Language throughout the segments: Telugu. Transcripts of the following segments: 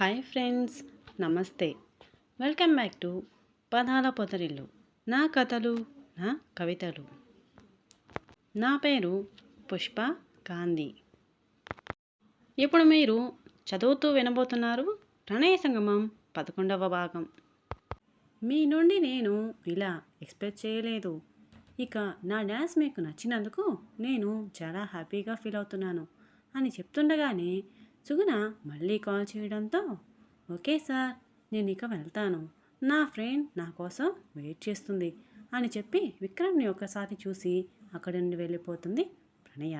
హాయ్ ఫ్రెండ్స్ నమస్తే. వెల్కమ్ బ్యాక్ టు పదాల పొదరిల్లు. నా కథలు నా కవితలు. నా పేరు పుష్ప గాంధీ. ఇప్పుడు మీరు చదువుతూ వినబోతున్నారు ప్రణయ సంగమం పదకొండవ భాగం. మీ నుండి నేను ఇలా ఎక్స్పెక్ట్ చేయలేదు. ఇక నా డ్యాన్స్ మీకు నచ్చినందుకు నేను చాలా హ్యాపీగా ఫీల్ అవుతున్నాను అని చెప్తుండగానే సుగుణ మళ్ళీ కాల్ చేయడంతో ఓకే సార్ నేను ఇక వెళ్తాను. నా ఫ్రెండ్ నా కోసం వెయిట్ చేస్తుంది అని చెప్పి విక్రమ్ని ఒకసారి చూసి అక్కడి నుండి వెళ్ళిపోతుంది ప్రణయ.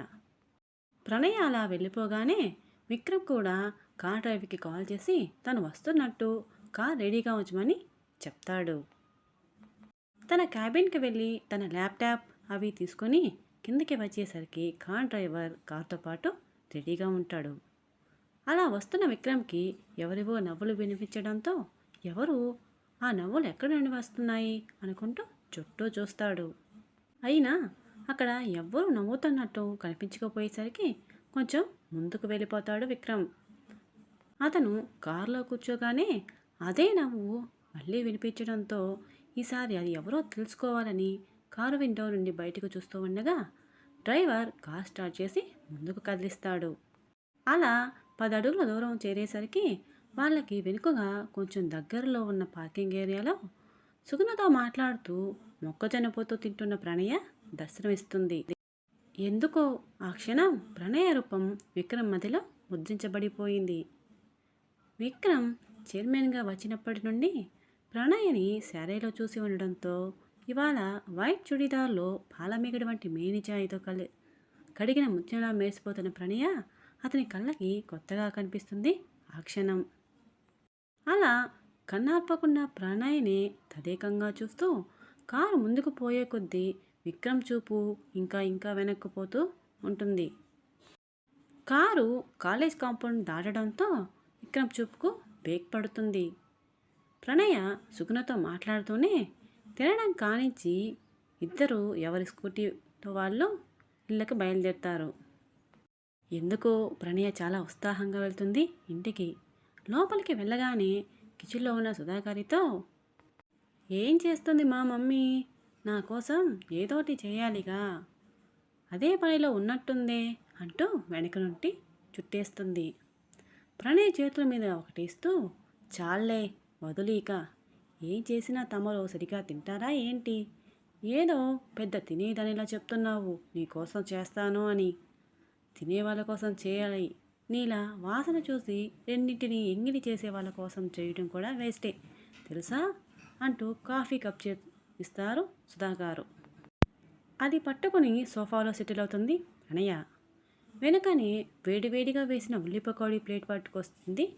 ప్రణయ అలా వెళ్ళిపోగానే విక్రమ్ కూడా కార్ డ్రైవర్కి కాల్ చేసి తను వస్తున్నట్టు కార్ రెడీగా ఉంచమని చెప్తాడు. తన క్యాబిన్కి వెళ్ళి తన ల్యాప్టాప్ అవి తీసుకొని కిందకి వచ్చేసరికి కార్ డ్రైవర్ కార్తో పాటు రెడీగా ఉంటాడు. అలా వస్తున్న విక్రమ్కి ఎవరివో నవ్వులు వినిపించడంతో ఎవరు ఆ నవ్వులు ఎక్కడి నుండి వస్తున్నాయి అనుకుంటూ చుట్టూ చూస్తాడు. అయినా అక్కడ ఎవ్వరూ నవ్వుతున్నట్టు కనిపించకపోయేసరికి కొంచెం ముందుకు వెళ్ళిపోతాడు విక్రమ్. అతను కారులో కూర్చోగానే అదే నవ్వు మళ్ళీ వినిపించడంతో ఈసారి అది ఎవరో తెలుసుకోవాలని కారు విండో నుండి బయటకు చూస్తూ ఉండగా డ్రైవర్ కార్ స్టార్ట్ చేసి ముందుకు కదిలిస్తాడు. అలా పది అడుగుల దూరం చేరేసరికి వాళ్ళకి వెనుకగా కొంచెం దగ్గరలో ఉన్న పార్కింగ్ ఏరియాలో సుగుణతో మాట్లాడుతూ మొక్కజొన్న పోతూ తింటున్న ప్రణయ దర్శనమిస్తుంది ఎందుకో ఆ క్షణం ప్రణయ రూపం విక్రమ్ మదిలో ముద్రించబడిపోయింది. విక్రమ్ చైర్మన్గా వచ్చినప్పటి నుండి ప్రణయని శారీలో చూసి ఉండడంతో ఇవాళ వైట్ చుడిదార్లో పాలమిగడి వంటి మేనిచాయితో కలి కడిగిన ముత్యంలా మేసిపోతున్న ప్రణయ అతని కళ్ళకి కొత్తగా కనిపిస్తుంది ఆ క్షణం. అలా కన్నార్పకుండా ప్రణయ్ని తదేకంగా చూస్తూ కారు ముందుకు పోయే కొద్దీ విక్రమ్ చూపు ఇంకా ఇంకా వెనక్కుపోతూ ఉంటుంది. కారు కాలేజ్ కాంపౌండ్ దాటడంతో విక్రమ్ చూపుకు బ్రేక్ పడుతుంది. ప్రణయ సుగుణతో మాట్లాడుతూనే తినడం కానించి ఇద్దరు ఎవరి స్కూటీతో వాళ్ళు ఇళ్ళకి బయలుదేరుతారు. ఎందుకో ప్రణయ చాలా ఉత్సాహంగా వెళ్తుంది. ఇంటికి. లోపలికి వెళ్ళగానే కిచెన్లో ఉన్న సుధాకరితో ఏం చేస్తుంది మా మమ్మీ? నా కోసం ఏదోటి చేయాలిగా. అదే పనిలో ఉన్నట్టుందే అంటూ వెనక నుండి చుట్టేస్తుంది. ప్రణయ్ చేతుల మీద ఒకటేస్తూ చాలే వదులీక. ఏం చేసినా తమరు సరిగా తింటారా ఏంటి? ఏదో పెద్ద తినేదనిలా చెప్తున్నావు. నీకోసం చేస్తాను అని తినే వాళ్ళ కోసం చేయాలి నీలా వాసన చూసి రెండింటిని ఎంగిలి చేసే వాళ్ళ కోసం చేయడం కూడా వేస్టే. తెలుసా? అంటూ కాఫీ కప్ చే ఇస్తారు సుధాగారు అది పట్టుకుని సోఫాలో సెటిల్ అవుతుంది ప్రణయ. వెనుకనే వేడివేడిగా వేసిన ఉల్లిపకోడి ప్లేట్ పట్టుకొస్తుంది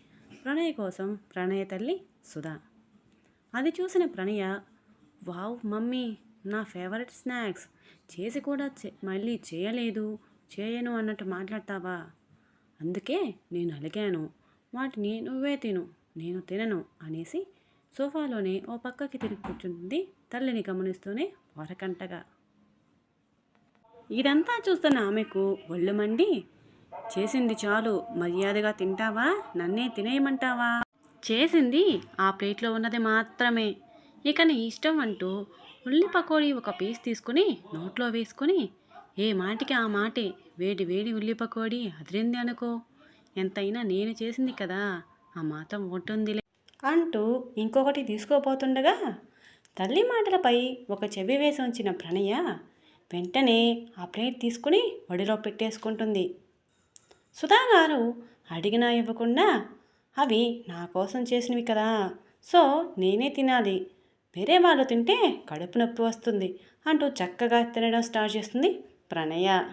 ప్రణయ్ కోసం ప్రణయ తల్లి సుధా. అది చూసిన ప్రణయ వావ్ మమ్మీ నా ఫేవరెట్ స్నాక్స్. చేసి కూడా మళ్ళీ చేయలేదు. చేయను అన్నట్టు మాట్లాడతావా? అందుకే నేను అలిగాను. వాటిని నువ్వే తిను నేను తినను అనేసి సోఫాలోనే ఓ పక్కకి తిరిగి కూర్చుంటుంది తల్లిని గమనిస్తూనే వరకంటగా. ఇదంతా చూస్తున్న ఆమెకు ఒళ్ళు మండి చేసింది చాలు. మర్యాదగా తింటావా? నన్నే తినేయమంటావా? చేసింది ఆ ప్లేట్లో ఉన్నది మాత్రమే. ఇక నీ ఇష్టం అంటూ ఉల్లి పకోడీ ఒక పీస్ తీసుకుని నోట్లో వేసుకుని ఏ మాటికి ఆ మాటే? వేడి వేడి ఉల్లిపకోడి అదిరింది అనుకో. ఎంతైనా నేను చేసింది కదా. ఆ మాత్రం ఉంటుందిలే అంటూ ఇంకొకటి తీసుకోపోతుండగా తల్లి మాటలపై ఒక చెవి వేసి ఉంచిన ప్రణయ వెంటనే ఆ ప్లేట్ తీసుకుని ఒడిలో పెట్టేసుకుంటుంది. సుధా గారు అడిగినా ఇవ్వకుండా అవి నా కోసం చేసినవి కదా. సో నేనే తినాలి. వేరే వాళ్ళు తింటే కడుపు నొప్పి వస్తుంది అంటూ చక్కగా తినడం స్టార్ట్ చేస్తుంది ప్రణయ.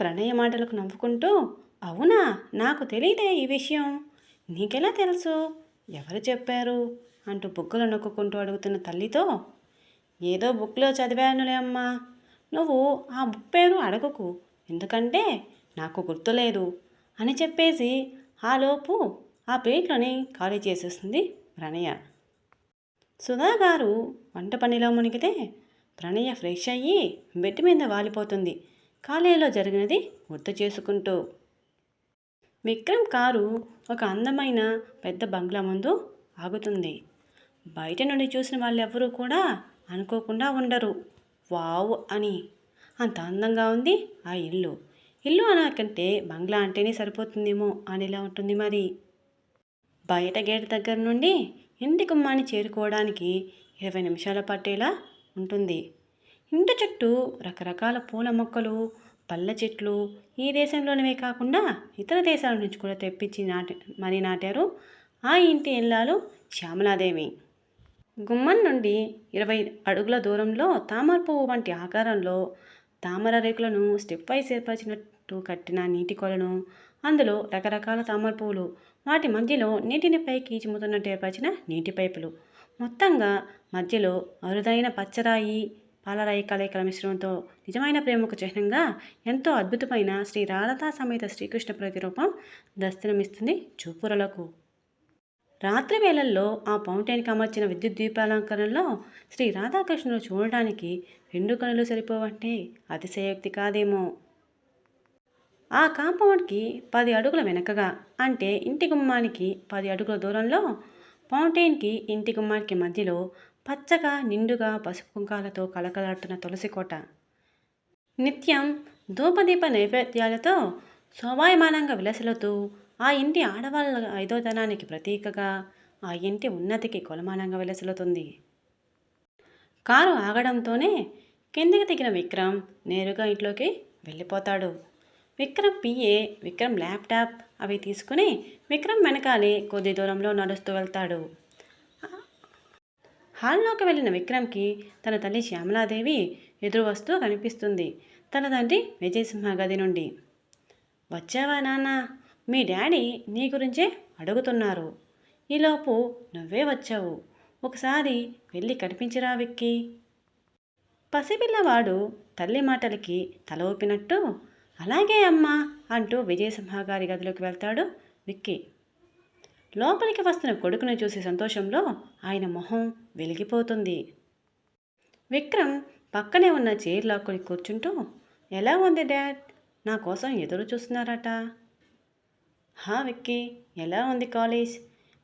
ప్రణయ మాటలకు నవ్వుకుంటూ అవునా నాకు తెలియదే ఈ విషయం. నీకెలా తెలుసు? ఎవరు చెప్పారు? అంటూ బుక్కులు నొక్కుంటూ అడుగుతున్న తల్లితో ఏదో బుక్లో చదివానులే అమ్మా. నువ్వు ఆ బుక్ పేరు అడగకు ఎందుకంటే నాకు గుర్తులేదు అని చెప్పేసి ఆలోపు ఆ ప్లేట్లోని ఖాళీ చేసేస్తుంది ప్రణయ. సుధా గారు వంట పనిలో మునిగితే ప్రణయ ఫ్రెష్ అయ్యి బెడ్ మీద వాలిపోతుంది. కాలేజీలో జరిగినది గుర్తు చేసుకుంటూ. విక్రమ్ కారు ఒక అందమైన పెద్ద బంగ్లా ముందు ఆగుతుంది. బయట నుండి చూసిన వాళ్ళెవ్వరూ కూడా అనుకోకుండా ఉండరు. వావ్ అని. అంత అందంగా ఉంది ఆ ఇల్లు. ఇల్లు అనకంటే బంగ్లా అంటేనే సరిపోతుందేమో అనేలా ఉంటుంది మరి. బయట గేట్ దగ్గర నుండి ఇంటి గుమ్మాన్ని చేరుకోవడానికి ఇరవై నిమిషాలు పట్టేలా ఉంటుంది. ఇంటి చుట్టూ రకరకాల పూల మొక్కలు పళ్ళ చెట్లు ఈ దేశంలోనివే కాకుండా ఇతర దేశాల నుంచి కూడా తెప్పించి నాటి మరీ నాటారు ఆ ఇంటి ఇల్లాలు శ్యామలాదేవి. గుమ్మం నుండి ఇరవై అడుగుల దూరంలో తామర పువ్వు వంటి ఆకారంలో తామర రేకులను స్టెప్ వైస్ ఏర్పరిచినట్టు కట్టిన నీటి కొలను అందులో రకరకాల తామర పువ్వులు వాటి మధ్యలో నీటిని పైకి చిమ్ముతున్నట్టు ఏర్పరిచిన నీటి పైపులు. మొత్తంగా మధ్యలో అరుదైన పచ్చరాయి పాలరాయి కలయికల మిశ్రమంతో నిజమైన ప్రేమకు చిహ్నంగా ఎంతో అద్భుతమైన శ్రీ రాధా సమేత శ్రీకృష్ణ ప్రతిరూపం దర్శనమిస్తుంది చూపురలకు. రాత్రి వేళల్లో ఆ ఫౌంటైన్కి అమర్చిన విద్యుత్ దీపాలంకరణలో శ్రీ రాధాకృష్ణులు చూడడానికి రెండు కనులు సరిపోవంటే అతిశయోక్తి కాదేమో. ఆ కాంపౌండ్కి పది అడుగుల వెనకగా అంటే ఇంటి గుమ్మానికి పది అడుగుల దూరంలో ఫౌంటైన్కి ఇంటి గుమ్మానికి మధ్యలో పచ్చగా నిండుగా పసుపు కుంకాలతో కలకలాడుతున్న తులసి కోట. నిత్యం ధూపదీప నైవేద్యాలతో శోభాయమానంగా విలసిలుతూ ఆ ఇంటి ఆడవాళ్ళ ఐదోదనానికి ప్రతీకగా ఆ ఇంటి ఉన్నతికి కొలమానంగా విలసిలుతుంది. కారు ఆగడంతోనే కిందికి దిగిన విక్రమ్ నేరుగా ఇంట్లోకి వెళ్ళిపోతాడు. విక్రమ్ పిఏ విక్రమ్ ల్యాప్టాప్ అవి తీసుకుని విక్రమ్ వెనకాలే కొద్ది దూరంలో నడుస్తూ వెళ్తాడు. హాల్లోకి వెళ్ళిన విక్రమ్కి తన తల్లి శ్యామలాదేవి ఎదురు వస్తూ కనిపిస్తుంది. తన తండ్రి విజయసింహ గది నుండి. వచ్చావా నాన్న? మీ డాడీ నీ గురించే అడుగుతున్నారు. ఈలోపు నువ్వే వచ్చావు. ఒకసారి వెళ్ళి కనిపించిరా విక్కి? పసిపిల్లవాడు తల్లి మాటలకి తల ఊపినట్టు అలాగే అమ్మా అంటూ విజయసింహ గారి గదిలోకి వెళ్తాడు విక్కీ. లోపలికి వస్తున్న కొడుకును చూసి సంతోషంలో ఆయన మొహం వెలిగిపోతుంది. విక్రమ్ పక్కనే ఉన్న చైర్ లాక్కొని కూర్చుంటూ ఎలా ఉంది డాడ్? నా కోసం ఎదురు చూస్తున్నారట. హా విక్కీ ఎలా ఉంది కాలేజ్?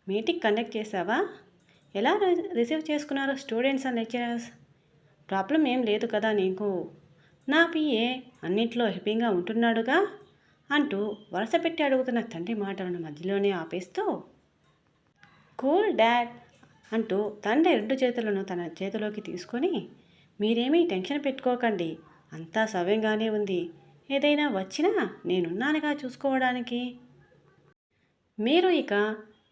మీటింగ్ కండక్ట్ చేసావా ఎలా రిసీవ్ చేసుకున్నారు స్టూడెంట్స్ అండ్ లెక్చరర్స్? ప్రాబ్లం ఏం లేదు కదా నీకు? నా పిఏ అన్నింటిలో హ్యాపీగా ఉంటున్నాడుగా? అంటూ వరుస పెట్టి అడుగుతున్న తండ్రి మాటలను మధ్యలోనే ఆపేస్తూ కూల్ డాడ్ అంటూ తండ్రి రెండు చేతులను తన చేతిలోకి తీసుకొని మీరేమీ టెన్షన్ పెట్టుకోకండి అంతా సవ్యంగానే ఉంది. ఏదైనా వచ్చినా నేనున్నానుగా చూసుకోవడానికి. మీరు ఇక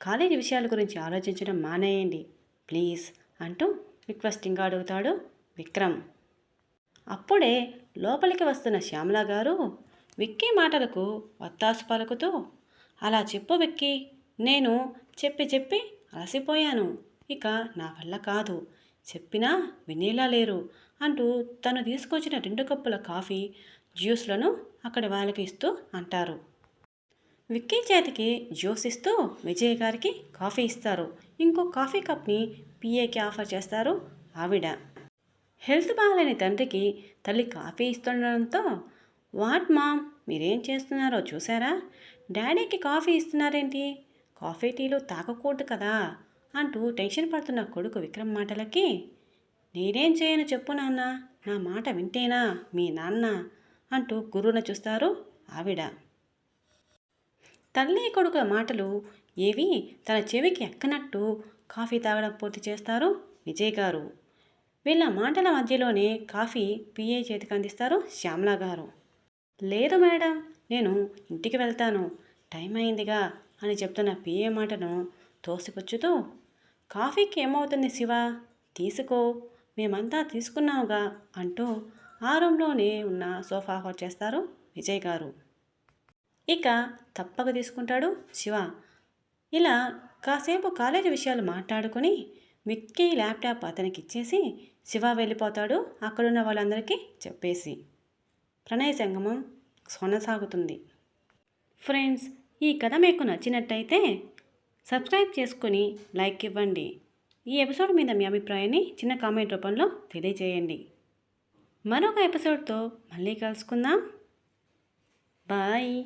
కాలేజీ విషయాల గురించి ఆలోచించడం మానేయండి ప్లీజ్ అంటూ రిక్వెస్టింగ్గా అడుగుతాడు విక్రమ్. అప్పుడే లోపలికి వస్తున్న శ్యామల గారు విక్కీ మాటలకు వత్తాసు పలుకుతూ అలా చెప్పు విక్కీ నేను చెప్పి చెప్పి అలసిపోయాను. ఇక నా వల్ల కాదు. చెప్పినా వినేలా లేరు అంటూ తను తీసుకొచ్చిన రెండు కప్పుల కాఫీ జ్యూస్లను అక్కడి వాళ్ళకి ఇస్తూ అంటారు. విక్కీ చేతికి జ్యూస్ ఇస్తూ విజయ్ గారికి కాఫీ ఇస్తారు. ఇంకో కాఫీ కప్ని పిఏకి ఆఫర్ చేస్తారు ఆవిడ. హెల్త్ బాగాలేని తండ్రికి తల్లి కాఫీ ఇస్తుండడంతో వాట్ మామ్ మీరేం చేస్తున్నారో చూసారా డాడీకి కాఫీ ఇస్తున్నారేంటి? కాఫీ టీలు తాగకూడదు కదా అంటూ టెన్షన్ పడుతున్న కొడుకు విక్రమ్ మాటలకి నేనేం చేయను చెప్పు నాన్న నా మాట వింటేనా మీ నాన్న? అంటూ గురువున చూస్తారు ఆవిడ. తల్లి కొడుకుల మాటలు ఏవి తన చెవికి ఎక్కనట్టు కాఫీ తాగడం పూర్తి చేస్తారు విజయ్ గారు. వీళ్ళ మాటల మధ్యలోనే కాఫీ పిఏ చేతికి అందిస్తారు శ్యామల గారు. లేదు మేడం నేను ఇంటికి వెళ్తాను. టైం అయిందిగా అని చెప్తున్న పిఏ మాటను తోసిపుచ్చుతూ కాఫీకి ఏమవుతుంది శివ? తీసుకో మేమంతా తీసుకున్నావుగా అంటూ ఆ రూమ్లోనే ఉన్న సోఫా ఆఫర్ చేస్తారు విజయ్ గారు. ఇక తప్పక తీసుకుంటాడు శివ. ఇలా కాసేపు కాలేజీ విషయాలు మాట్లాడుకుని మిక్కీ ల్యాప్టాప్ అతనికి ఇచ్చేసి శివ వెళ్ళిపోతాడు. అక్కడున్న వాళ్ళందరికీ చెప్పేసి. ప్రణయ సంగమం కొనసాగుతుంది. ఫ్రెండ్స్ ఈ కథ మీకు నచ్చినట్టయితే సబ్స్క్రైబ్ చేసుకొని లైక్ ఇవ్వండి. ఈ ఎపిసోడ్ మీద మీ అభిప్రాయాన్ని చిన్న కామెంట్ రూపంలో తెలియజేయండి. మరొక ఎపిసోడ్తో మళ్ళీ కలుసుకుందాం. బాయ్.